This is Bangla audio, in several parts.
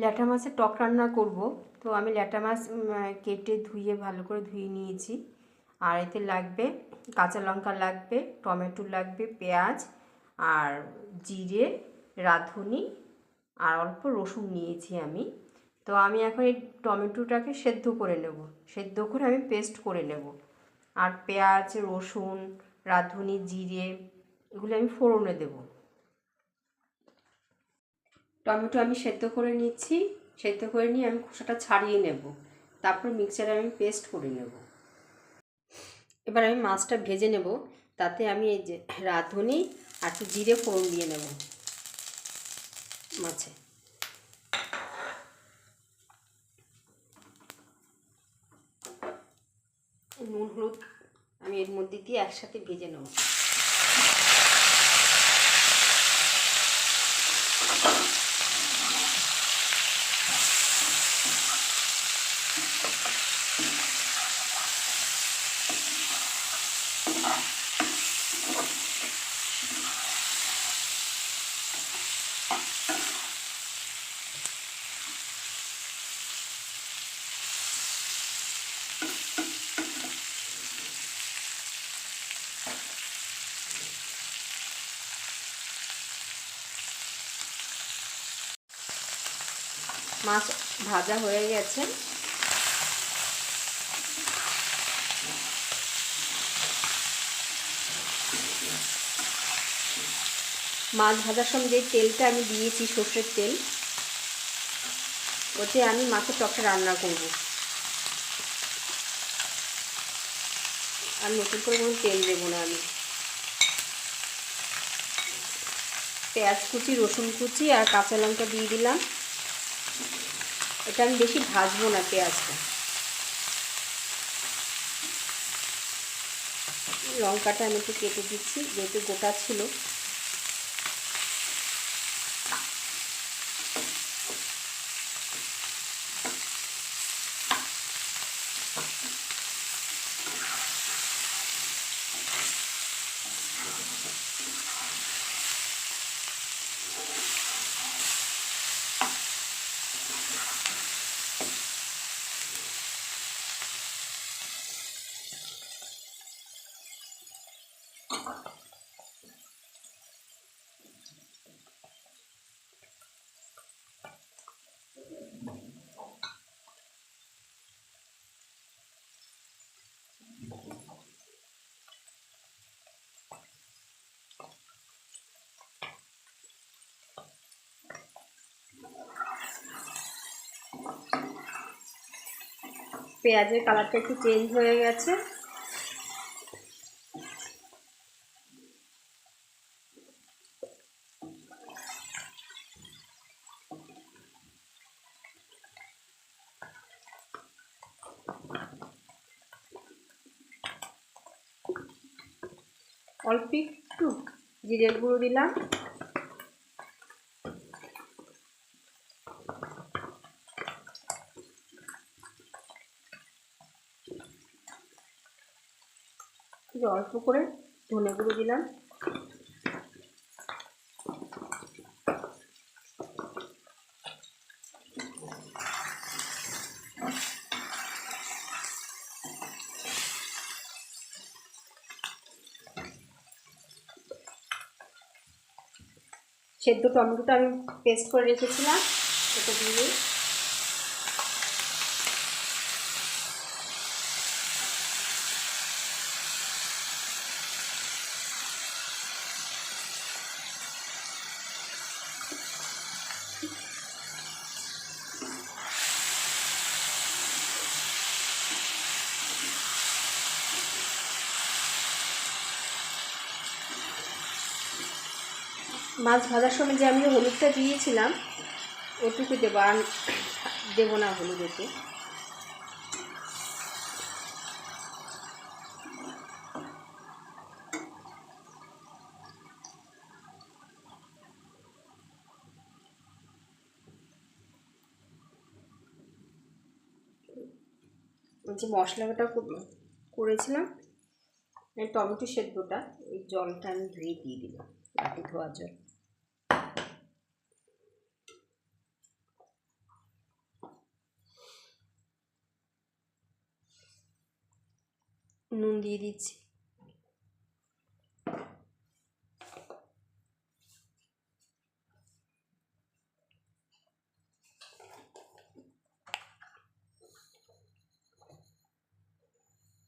ল্যাটা মাছের টক রান্না করব। তো আমি ল্যাটা মাছ কেটে ধুয়ে ভালো করে ধুয়ে নিয়েছি। আর এতে লাগবে কাঁচা লঙ্কা লাগবে, টমেটো লাগবে, পেঁয়াজ আর জিরে, রাঁধুনি আর অল্প রসুন নিয়েছি আমি। তো আমি এখন এই টমেটোটাকে সেদ্ধ করে নেব। সেদ্ধ করে আমি পেস্ট করে নেব। আর পেঁয়াজ, রসুন, রাঁধুনি, জিরে এগুলো আমি ফোড়নে দেবো। টমেটো আমি সেদ্ধ করে নিচ্ছি। সেদ্ধ করে নিয়ে আমি খোসাটা ছাড়িয়ে নেব। তারপর মিক্সারে আমি পেস্ট করে নেব। এবার আমি মাছটা ভেজে নেব। তাতে আমি এই যে রাঁধুনি আর একটু জিরে ফোড়ন দিয়ে নেব মাছে। নুন, হলুদ আমি এর মধ্যে দিয়ে একসাথে ভেজে নেব। মাছ ভাজা হয়ে গেছে। মাছ ভাজার সময় যে তেলটা আমি দিয়েছি, সর্ষের তেল, ওতে আমি মাছের টকটা রান্না করব। আর নতুন করে কোনো তেল দেবো না আমি। পেঁয়াজ কুচি, রসুন কুচি আর কাঁচা লঙ্কা দিয়ে দিলাম। এটা আমি বেশি ভাজবো না পেঁয়াজটা। লঙ্কাটা আমি একটু কেটে দিচ্ছি, যেহেতু গোটা ছিল। পেঁয়াজের কালারটা একটু চেঞ্জ হয়ে গেছে। অল্প একটু জিরের গুঁড়ো দিলাম। অল্প করে ধনে গুঁড়ো দিলাম। সেদ্ধ টমেটোটা আমি পেস্ট করে রেখেছিলাম। সেটা দিয়ে মাছ ভাজার সময় যে আমি হলুদটা দিয়েছিলাম, ওটুকু দেবো আর দেবো না হলুদ এতে ওই যে মশলাটা কর- করেছিলাম টমেটো সেদ্ধটা, এই জলটা আমি ধুয়ে দিয়ে দিলাম। বাটি ধোয়ার জন্য নুন দিয়ে দিচ্ছি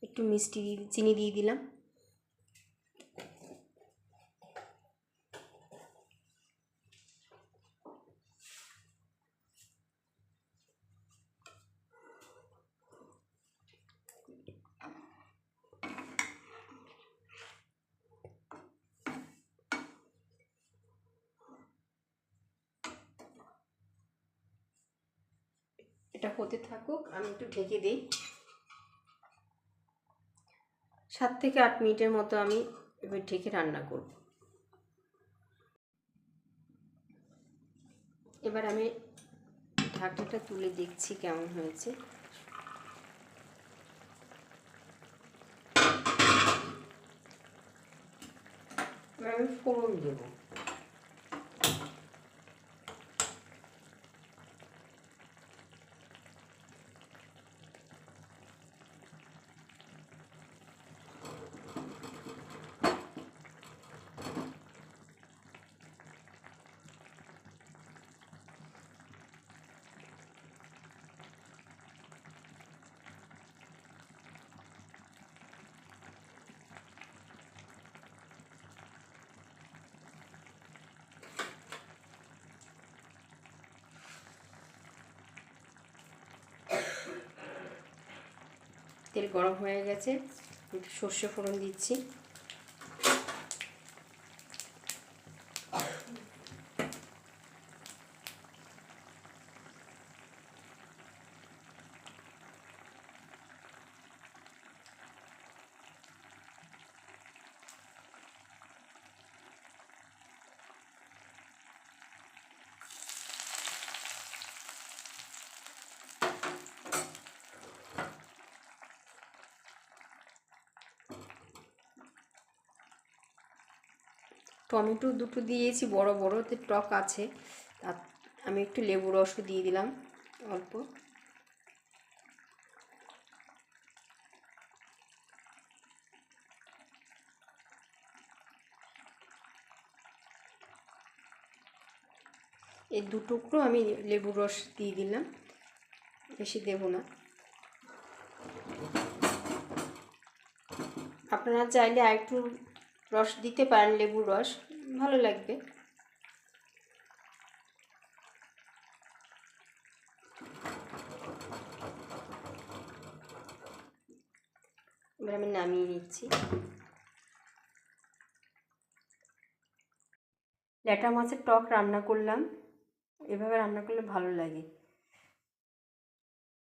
একটু মিষ্টি দিয়ে চিনি দিয়ে দিলাম। এটা হতে থাকুক, আমি একটু ঢেকে দিই। সাত থেকে আট মিনিটের মতো আমি এবার ঢেকে রান্না করব। এবার আমি ঢাকনাটা তুলে দেখছি কেমন হয়েছে। এবার আমি ফোড়ন দেবো। তেল গরম হয়ে গেছে সর্ষে ফোড়ন দিচ্ছি। টমেটো দুটো দিয়েছি, বড় বড় তো টক আছে। আর আমি একটু লেবু রসও দিয়ে দিলাম, অল্প। এই দু টুকরো আমি লেবুর রস দিয়ে দিলাম, বেশি দেবো না। আপনারা চাইলে আর একটু রস, দিতে পারেন লেবুর রস, ভালো লাগবে। এবার আমি নামিয়ে নিচ্ছি। ল্যাটা মাছের টক রান্না করলাম। এভাবে রান্না করলে ভালো লাগে।